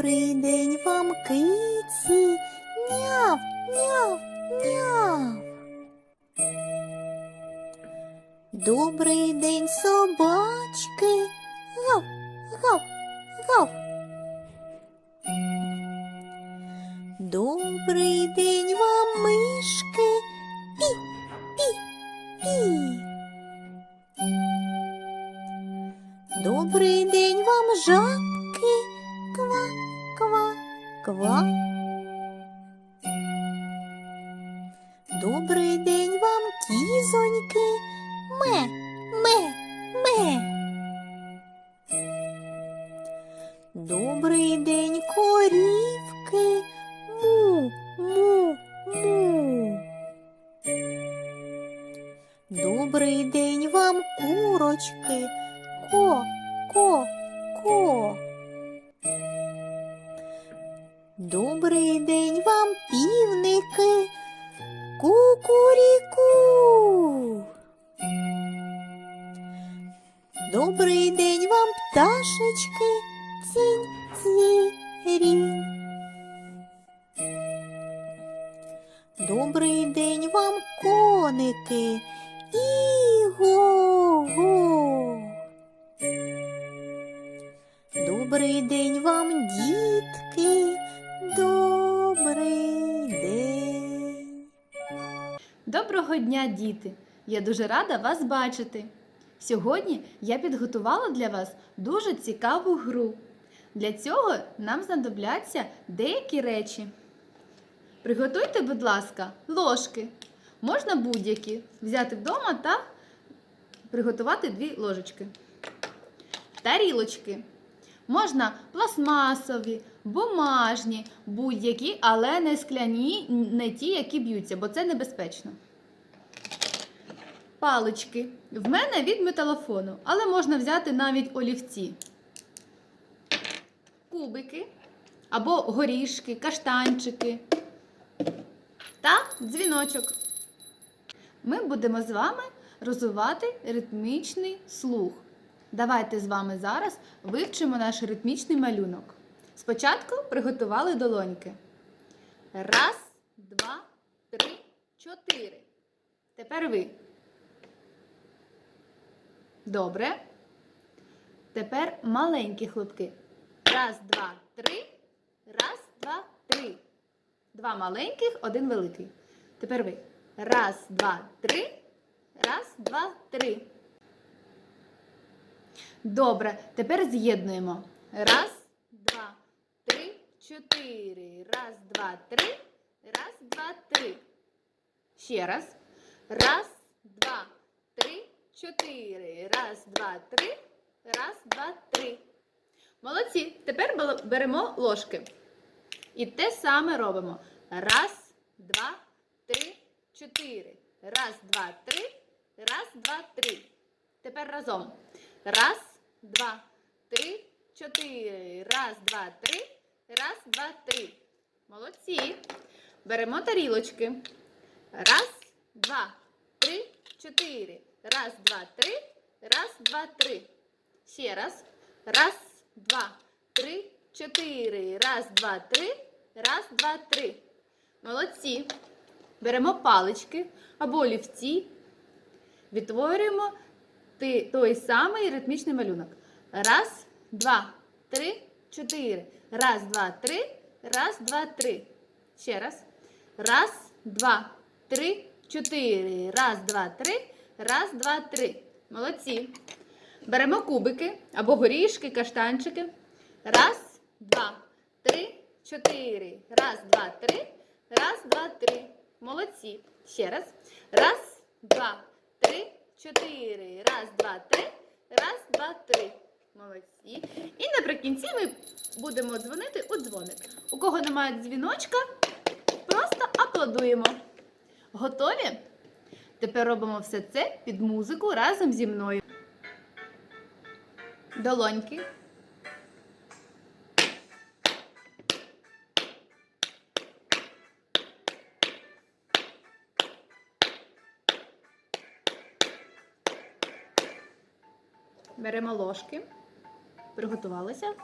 Добрий день вам, киці. Няв, няв, няв. Добрий день, собачки. Гав, гав, гав. Добрий день вам, мишки. Пі, пі, пі. Добрий день вам, жабки. Ква, ква, ква. Добрий день вам, кізоньки. Ме, ме, ме. Добрий день, корівки. Му, му, му. Добрий день вам, курочки. Ко, ко, ко. Добрий день вам, півники. Кукуріку. Добрий день вам, пташечки. Цінь, цвірінь. Добрий день вам, коники. Іго-го. Добрий день вам, дітки. Доброго дня, діти! Я дуже рада вас бачити. Сьогодні я підготувала для вас дуже цікаву гру. Для цього нам знадобляться деякі речі. Приготуйте, будь ласка, ложки. Можна будь-які взяти вдома та приготувати дві ложечки. Тарілочки. Можна пластмасові, бумажні, будь-які, але не скляні, не ті, які б'ються, бо це небезпечно. Палички. В мене від металофону, але можна взяти навіть олівці. Кубики або горішки, каштанчики та дзвіночок. Ми будемо з вами розвивати ритмічний слух. Давайте з вами зараз вивчимо наш ритмічний малюнок. Спочатку приготували долоньки. Раз, два, три, чотири. Тепер ви. Добре. Тепер маленькі хлопки. Раз, два, три. Раз, два, три. Два маленьких, один великий. Тепер ви. Раз, два, три. Раз, два, три. Добре. Тепер з'єднуємо. Раз, два, три, чотири. Раз, два, три. Раз, два, три. Ще раз. Раз, два, чотири. Раз, два, три. Раз, два, три. Молодці. Тепер беремо ложки. І те саме робимо. Раз, два, три, чотири. Раз, два, три. Раз, два, три. Тепер разом. Раз, два, три, чотири. Раз, два, три. Раз, два, три. Молодці. Беремо тарілочки. Раз, два, три, чотири. Раз, два, три. Раз, два, три. Ще раз. Раз, два, три, чотири. Раз, два, три. Раз, два, три. Молодці. Беремо палички або олівці. Відтворюємо той самий ритмічний малюнок. Раз, два, три, чотири. Раз, два, три. Раз, два, три. Ще раз. Раз, два, три, чотири. Раз, два, три. Раз, два, три. Молодці. Беремо кубики або горішки, каштанчики. Раз, два, три, чотири. Раз, два, три. Раз, два, три. Молодці. Ще раз. Раз, два, три, чотири. Раз, два, три. Раз, два, три. Молодці. І наприкінці ми будемо дзвонити у дзвоник. У кого немає дзвіночка, просто аплодуємо. Готові? Тепер робимо все це під музику разом зі мною. Долоньки. Беремо ложки. Приготувалися.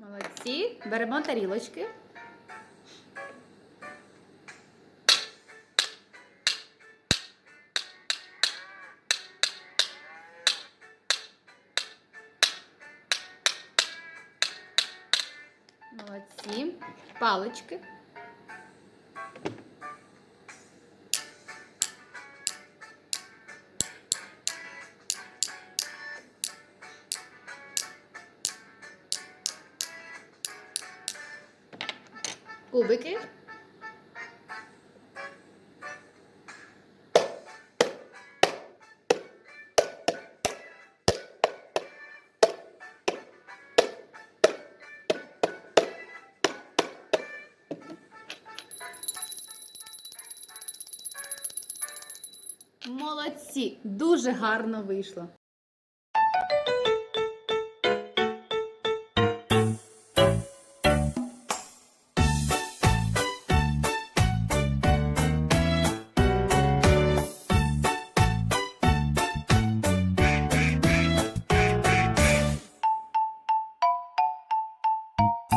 Молодці. Беремо тарілочки. Молодці. Палички. Кубики. Молодці, дуже гарно вийшло.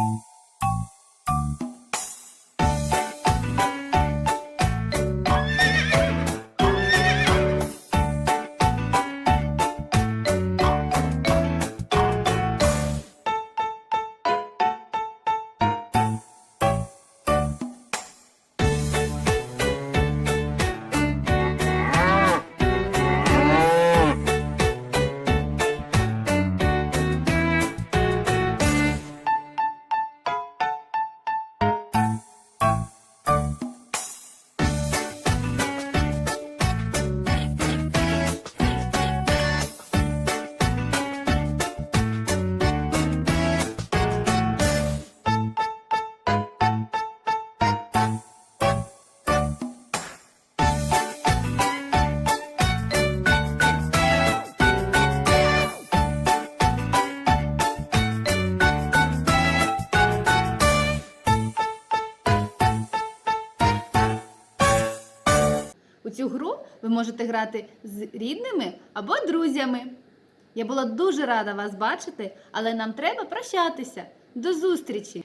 У ви можете грати з рідними або друзями. Я була дуже рада вас бачити, але нам треба прощатися. До зустрічі!